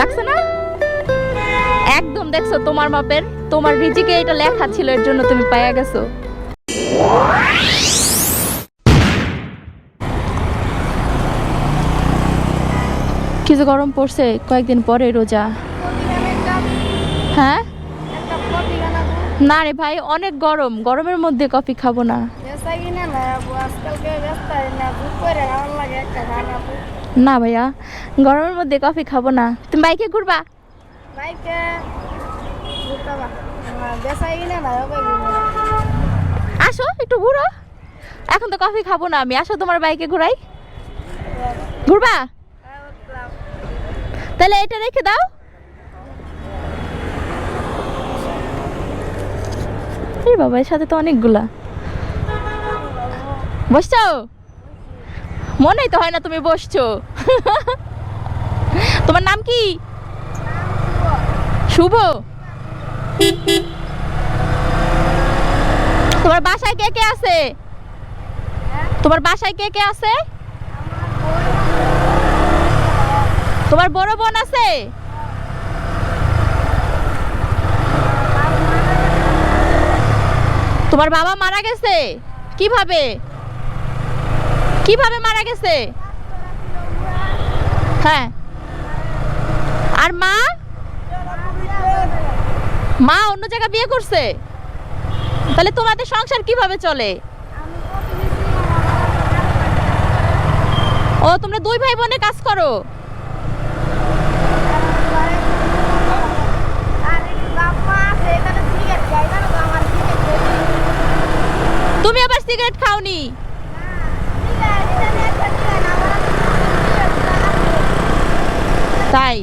লাগছে না? একদম দেখছ, তোমার মাপের তোমার রিজিকে এটা লেখা ছিল, এর জন্য তুমি পাইয়া গেছো। কিছু গরম পড়ছে, কয়েকদিন পরে রোজা। হ্যাঁ? না রে ভাই, অনেক গরম, গরমের মধ্যে কফি খাব না। না ভাইয়া গরমের মধ্যে কফি খাব না। তুমি বাইকে ঘুরবা? আসো একটু ঘুরো। এখন তো কফি খাব না আমি। আসো তোমার বাইকে ঘুরাই। ঘুরবা? তাহলে এটা রেখে দাও। এই বাবা এর সাথে তো অনেকগুলা। বসছো? মনেই তো হয় না তুমি বসছো। তোমার নাম কি? শুভ। তোমার বাসায় কে কে আছে? তোমার বাসায় কে কে আছে? তোমার বড় বোন আছে? তোমার বাবা মারা গেছে? কীভাবে? কীভাবে মারা গেছে? হ্যাঁ। আর মা? মা অন্য জায়গায় বিয়ে করছে? তাহলে তোমাদের সংসার কীভাবে চলে? ও, তোমরা দুই ভাই বোনে কাজ করো। তুমি আবার সিগারেট খাওনি? তাই?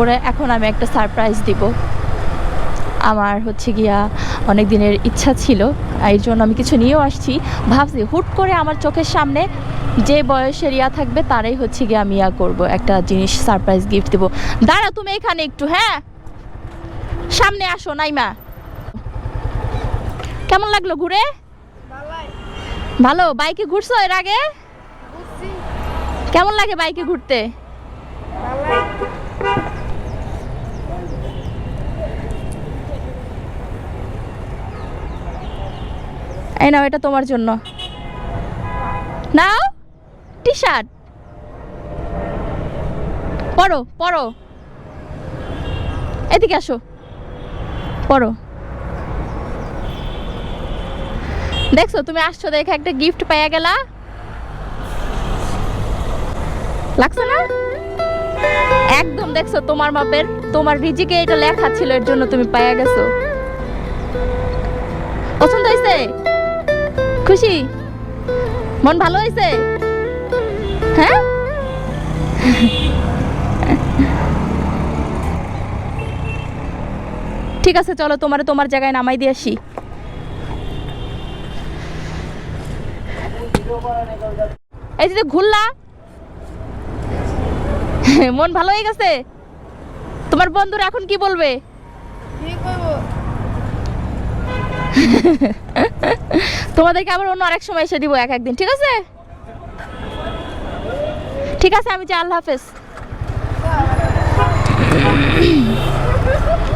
ওরা, এখন আমি একটা সারপ্রাইজ দিব। আমার হচ্ছে গিয়া অনেক দিনের ইচ্ছা ছিল, এই জন্য আমি কিছু নিয়েও আসছি। ভাবছি হুট করে আমার চোখের সামনে যে বয়সের ইয়া থাকবে, তারাই হচ্ছে গিয়ে আমি ইয়া করব, একটা জিনিস সারপ্রাইজ গিফট দেবো। দাঁড়া তুমি এখানে একটু হ্যাঁ? সামনে আসো, নাইমা। কেমন লাগল ঘুরে? ভালো, বাইকে ঘুরছো এর আগে? কেমন লাগে বাইকে ঘুরতে? এই নাও, এটা তোমার জন্য। নাও টি শার্ট পরো পরো। এদিকে আসো। পরো। দেখছ, তুমি আসছো, দেখে একটা গিফট পাইয়া গেলা। লাগছে না? একদম দেখছ, তোমার মাপের, তোমার রিজিকে এটা লেখা ছিল, এর জন্য তুমি পাইয়া গেছো। পছন্দ হয়েছে খুশি? মন ভালো হয়েছে হ্যাঁ? ঠিক আছে, চলো তোমার তোমার জায়গায় নামাই দিয়ে আসি। এই যে ঘুরলা মন ভালো হয়ে গেছে? তোমার বন্ধুরা এখন কি বলবে? তোমাদেরকে আবার অন্য আরেক সময় এসে দিব এক একদিন ঠিক আছে? ঠিক আছে আমি যে আল্লাহ হাফেজ।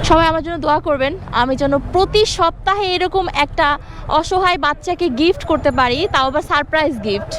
সবাই আমার জন্য দোয়া করবেন আমি যেন প্রতি সপ্তাহে এরকম একটা অসহায় বাচ্চাকে গিফট করতে পারি তাও আবার সারপ্রাইজ গিফট